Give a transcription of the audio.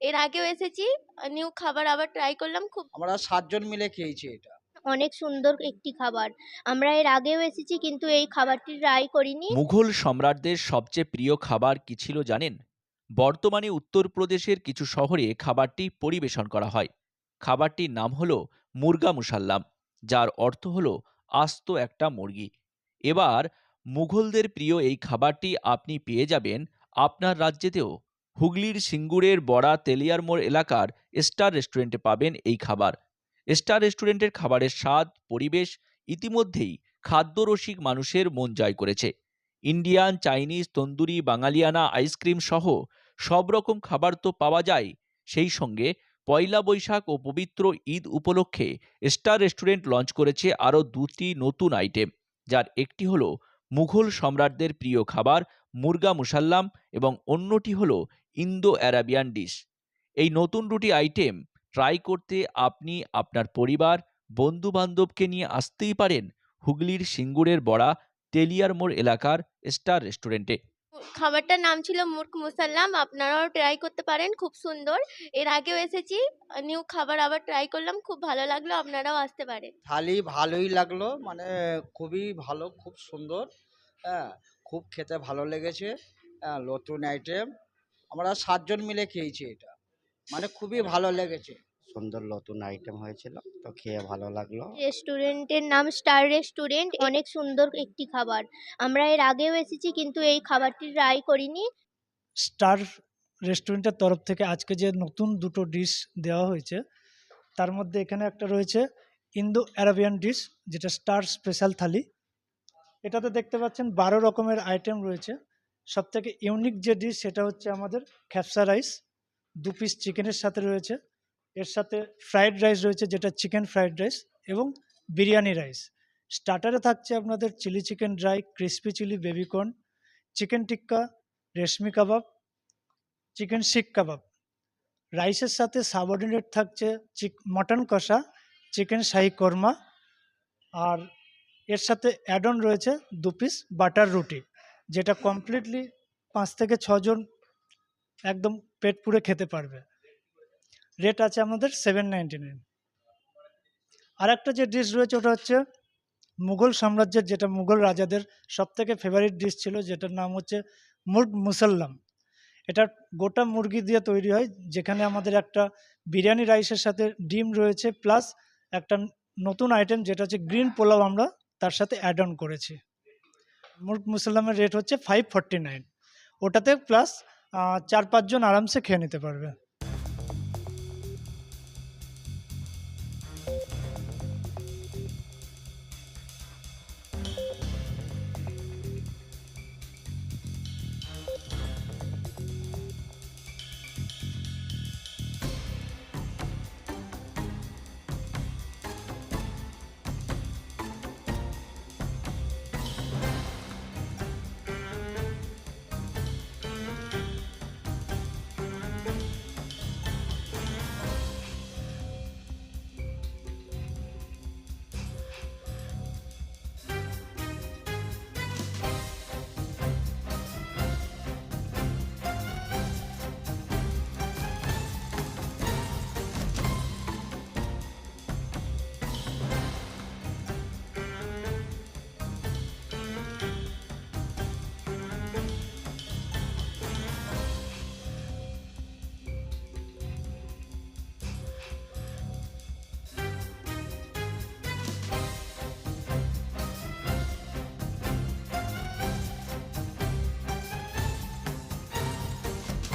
এর আগেও এসেছি নিউ খাবার আবার ট্রাই করলাম খুব আমরা সাতজন মিলে খেয়েছি এটা। অনেক সুন্দর একটি খাবার। আমরা এর আগেও এসেছি কিন্তু এই খাবারটি ট্রাই করিনি। মুঘল সম্রাটদের সবচেয়ে প্রিয় খাবার কি ছিল জানেন? বর্তমানে উত্তরপ্রদেশের কিছু শহরে খাবারটি পরিবেশন করা হয়। খাবারটির নাম হলো মুরগা মুসাল্লাম যার অর্থ হলো আস্ত একটা মুরগি। এবার মুঘলদের প্রিয় এই খাবারটি আপনি পেয়ে যাবেন আপনার রাজ্যেতেও। হুগলির সিঙ্গুরের বড়া তেলিয়ার মোড় এলাকার স্টার রেস্টুরেন্টে পাবেন এই খাবার। স্টার রেস্টুরেন্টের খাবারের স্বাদ, পরিবেশ ইতিমধ্যেই খাদ্যরসিক মানুষের মন জয় করেছে। ইন্ডিয়ান, চাইনিজ, তন্দুরি, বাঙালিয়ানা আইসক্রিম সহ সব রকম খাবার তো পাওয়া যায়। সেই সঙ্গে পয়লা বৈশাখ ও পবিত্র ঈদ উপলক্ষে স্টার রেস্টুরেন্ট লঞ্চ করেছে আরও দুটি নতুন আইটেম, যার একটি হলো মুঘল সম্রাটদের প্রিয় খাবার মুরগা মুসাল্লাম এবং অন্যটি হলো ইন্দো অ্যারাবিয়ান ডিশ। এই নতুন দুটি আইটেম ট্রাই করতে আপনি আপনার পরিবার বন্ধু বান্ধবকে নিয়ে আসতেই পারেন হুগলির সিঙ্গুরের বড়া তেলিয়ার মোড় এলাকার স্টার রেস্টুরেন্টে। খাবারটার নাম ছিল মুর্গ মুসাল্লাম আপনারাও ট্রাই করতে পারেন খুব সুন্দর। এর আগেও এসেছি নিউ খাবার আবার ট্রাই করলাম খুব ভালো লাগল আপনারাও আসতে পারেন। থালি ভালোই লাগল মানে খুবই ভালো খুব সুন্দর হ্যাঁ খুব খেতে ভালো লেগেছে হ্যাঁ নতুন আইটেম আমরা সাতজন মিলে খেয়েছি এটা। মানে খুবই ভালো লেগেছে। সুন্দর নতুন আইটেম হয়েছিল তো খেয়ে ভালো লাগল। রেস্টুরেন্টের নাম স্টার রেস্টুরেন্ট অনেক সুন্দর একটি খাবার। আমরা এর আগেও এসেছি কিন্তু এই খাবারটি ট্রাই করিনি। স্টার রেস্টুরেন্টের তরফ থেকে আজকে যে নতুন দুটো ডিশ দেওয়া হয়েছে তার মধ্যে এখানে একটা রয়েছে ইন্দো অ্যারাবিয়ান ডিশ যেটা স্টার স্পেশাল থালি এটাতে দেখতে পাচ্ছেন বারো রকমের আইটেম রয়েছে। সব থেকে ইউনিক যে ডিশ সেটা হচ্ছে আমাদের খ্যাপসা রাইস দু পিস চিকেনের সাথে রয়েছে। এর সাথে ফ্রাইড রাইস রয়েছে, যেটা চিকেন ফ্রাইড রাইস এবং বিরিয়ানি রাইস স্টার্টারে থাকছে আপনাদের chilli chicken dry crispy chilli baby corn chicken tikka reshmi kebab chicken seekh kebab. রাইসের সাথে সাবঅর্ডিনেট থাকছে চিক মটন কষা চিকেন শাহি কর্মা আর এর সাথে অ্যাড অন রয়েছে দু পিস বাটার রুটি যেটা কমপ্লিটলি পাঁচ থেকে ছজন একদম পেট পুড়ে খেতে পারবে। রেট আছে আমাদের সেভেন নাইনটি নাইন আর একটা যে ডিশ রয়েছে ওটা হচ্ছে মুঘল সাম্রাজ্যের, যেটা মুঘল রাজাদের সব থেকে ফেভারিট ডিশ ছিল, যেটার নাম হচ্ছে মুর্গ মুসাল্লাম। এটা গোটা মুরগি দিয়ে তৈরি হয়, যেখানে আমাদের একটা বিরিয়ানি রাইসের সাথে ডিম রয়েছে প্লাস একটা নতুন আইটেম যেটা হচ্ছে গ্রিন পোলাও আমরা তার সাথে অ্যাড অন করেছি। মুসাল্লামের রেট হচ্ছে ফাইভ ফর্টি নাইন ওটাতে প্লাস চার পাঁচজন আরামসে খেয়ে নিতে পারবে।